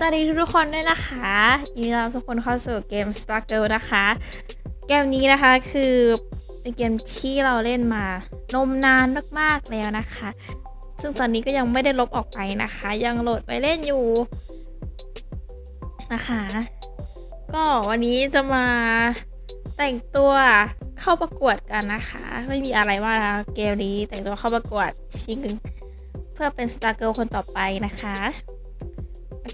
สวัสดีทุกๆคนด้วยนะคะยินดีต้อนรับทุกคนเข้าสู่เกม Star Girl นะคะ เกมนี้นะคะคือเป็นเกมที่เราเล่นมานมนานมากๆแล้วนะคะ ซึ่งตอนนี้ก็ยังไม่ได้ลบออกไปนะคะ ยังโหลดไว้เล่นอยู่นะคะ ก็วันนี้จะมาแต่งตัวเข้าประกวดกันนะคะ ไม่มีอะไรมากนะเกมนี้แต่งตัวเข้าประกวดชิงเพื่อเป็น Star Girl คนต่อไปนะคะ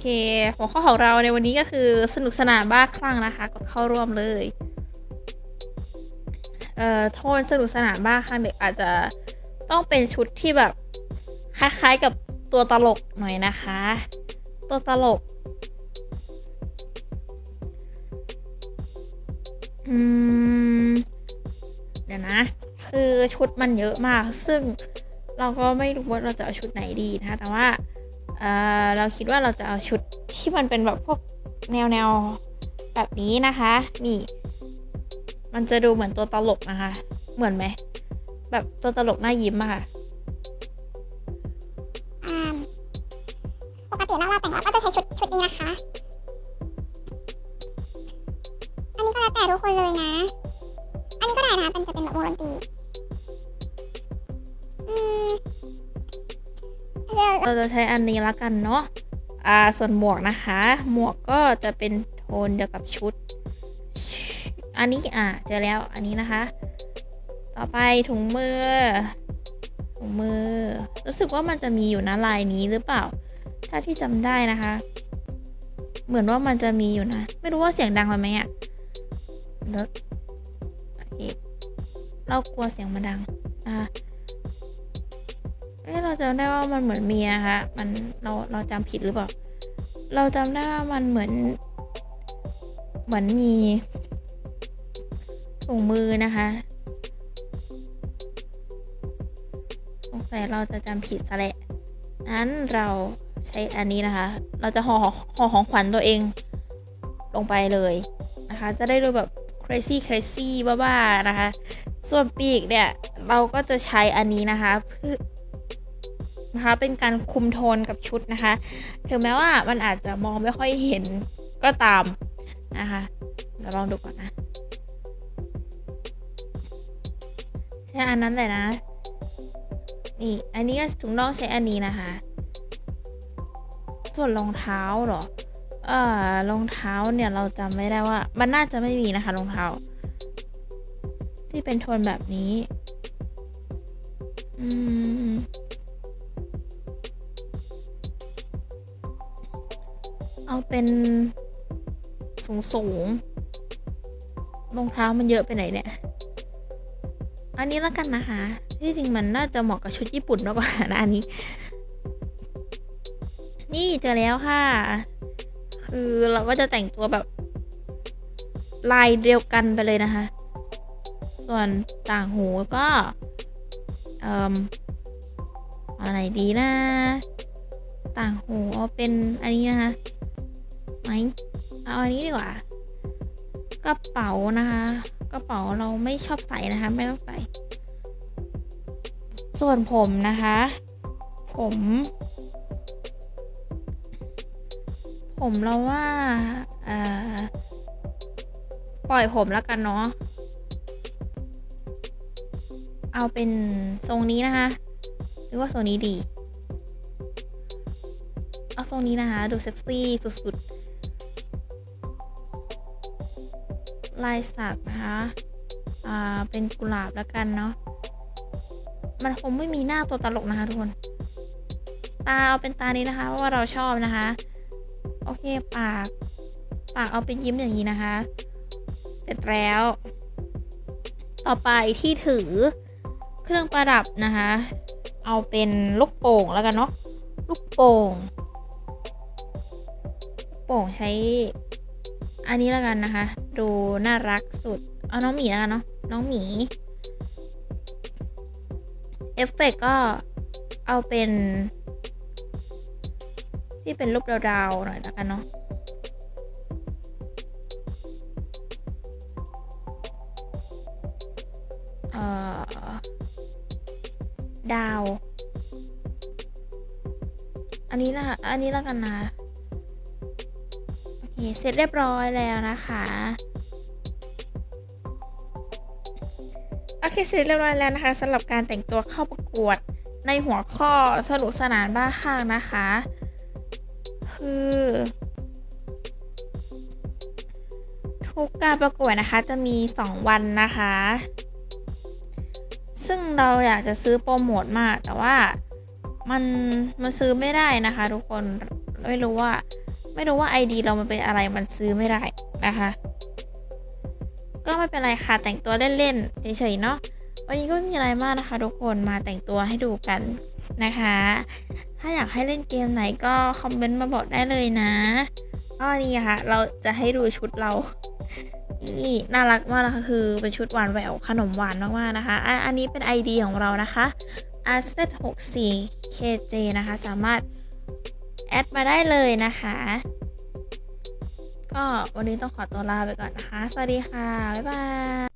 เคหัวข้อของเราในวันนี้ก็คือสนุกสนานบ้าคลั่งนะคะ กดเข้าร่วมเลย เอ่อโทนสนุกสนานบ้าคลั่งเด็กอาจจะต้องเป็นชุดที่แบบคล้ายๆกับตัวตลกหน่อยนะคะ ตัวตลก อืม เดี๋ยวนะ คือชุดมันเยอะมาก ซึ่งเราก็ไม่รู้ว่าเราจะเอาชุดไหนดีนะคะแต่ว่า เอ่อเราคิดว่าเราจะเอาชุดที่มันเป็นแบบพวกแนวแนวแบบนี้นะคะ นี่ มันจะดูเหมือนตัวตลกนะคะ เหมือนไหม แบบตัวตลกหน้ายิ้มอะค่ะ เดี๋ยเราจะใช้อันนี้ละกันเนาะอ่าส่วนหมวกนะคะ หมวกก็จะเป็นโทนเดียวกับชุด อันนี้อะเจอแล้วอันนี้นะคะ ต่อไปถุงมือถุงมือ รู้สึกว่ามันจะมีอยู่นะลายนี้หรือเปล่า ถ้าที่จำได้นะคะ เหมือนว่ามันจะมีอยู่นะ ไม่รู้ว่าเสียงดังไปไหมอะเดี๋ยวโอเคเรากลัวเสียงมันดัง อะ เอ้เราจำได้ว่ามันเหมือนเมียคะมันเราเราจำผิดหรือเปล่า เราจำได้ว่ามันเหมือน เหมือนมีถุงมือนะคะสงสัยเราจะจำผิดซะแหละนั้นเราใช้อันนี้นะคะ เราจะห่อห่อของขวัญตัวเองลงไปเลยนะคะ จะได้ดูแบบ crazy crazy บ้าๆนะคะ ส่วนปีกเนี่ย เราก็จะใช้อันนี้นะคะเพื่อ นะคะ เป็นการคุมโทนกับชุดนะคะ ถึงแม้ว่ามันอาจจะมองไม่ค่อยเห็นก็ตามนะคะเดี๋ยวลองดูก่อนนะใช้อันนั้นเลยนะ นี่ อันนี้ก็ถุงน่องใช้อันนี้นะคะ ส่วนรองเท้าหรอ เออรองเท้าเนี่ยเราจำไม่ได้ว่า มันน่าจะไม่มีนะคะรองเท้า ที่เป็นโทนแบบนี้ อืม เอาเป็นสูงสูงๆรองเท้ามันเยอะไปไหนเนี่ย อันนี้แล้วกันนะคะ ที่จริงมันน่าจะเหมาะกับชุดญี่ปุ่นมากกว่านะอันนี้ นี่เจอแล้วค่ะ คือเราก็จะแต่งตัวแบบ ลายเดียวกันไปเลยนะคะ ส่วนต่างหูก็เอ่ออะไรดีนะ ต่างหูเอาเป็นอันนี้นะคะ ไหมเอาอันนี้ดีกว่า กระเป๋านะคะ กระเป๋าเราไม่ชอบใส่นะคะ ไม่ต้องใส่ ส่วนผมนะคะ ผม ผมเราว่าปล่อยผมแล้วกันเนาะ เอาเป็นทรงนี้นะคะ หรือว่าทรงนี้ดี เอาทรงนี้นะคะ ดูเซ็กซี่สุดๆ ลายสักนะคะ อ่า เป็นกุหลาบแล้วกันเนาะ มันคงไม่มีหน้าตัวตลกนะคะทุกคน ตาเอาเป็นตานี้นะคะ เพราะว่าเราชอบนะคะ โอเคปาก ปากเอาเป็นยิ้มอย่างนี้นะคะ เสร็จแล้ว ต่อไปที่ถือเครื่องประดับนะคะ เอาเป็นลูกโป่งแล้วกันเนาะ ลูกโป่งโป่งใช้อันนี้แล้วกันนะคะ ดูน่ารักสุด เอาน้องหมีแล้วกันเนาะ น้องหมี เอฟเฟกก็เอาเป็น ที่เป็นรูปดาวๆหน่อยแล้วกันเนาะเอ่อดาว อันนี้นะ อันนี้แล้วกันนะ นี่เสร็จเรียบร้อยแล้วนะคะโอเคเสร็จเรียบร้อยแล้วนะคะสำหรับการแต่งตัวเข้าประกวดในหัวข้อสนุกสนานบ้าคลั่งนะคะ คือทุกการประกวดนะคะจะมี 2 วันนะคะ ซึ่งเราอยากจะซื้อโปรโมทมาก แต่ว่ามันมันซื้อไม่ได้นะคะ ทุกคนไม่รู้ว่า ไม่รู้ว่า ID เรามันเป็นอะไรมันซื้อไม่ได้นะคะ ก็ไม่เป็นไรค่ะแต่งตัวเล่นๆเฉยๆเนาะวันนี้ก็ไม่มีอะไรมากนะคะ ทุกคนมาแต่งตัวให้ดูกันนะคะ ถ้าอยากให้เล่นเกมไหนก็คอมเมนต์มาบอกได้เลยนะก็นี่ค่ะ เราจะให้ดูชุดเรานี่น่ารักมากนะคะคือเป็นชุดหวานแหววขนมหวานมากๆนะคะอันนี้เป็น ID ของเรานะคะ a s e t 6 4 KJ นะคะ สามารถ แอดมาได้เลยนะคะ ก็วันนี้ต้องขอตัวลาไปก่อนนะคะ สวัสดีค่ะ บ๊ายบาย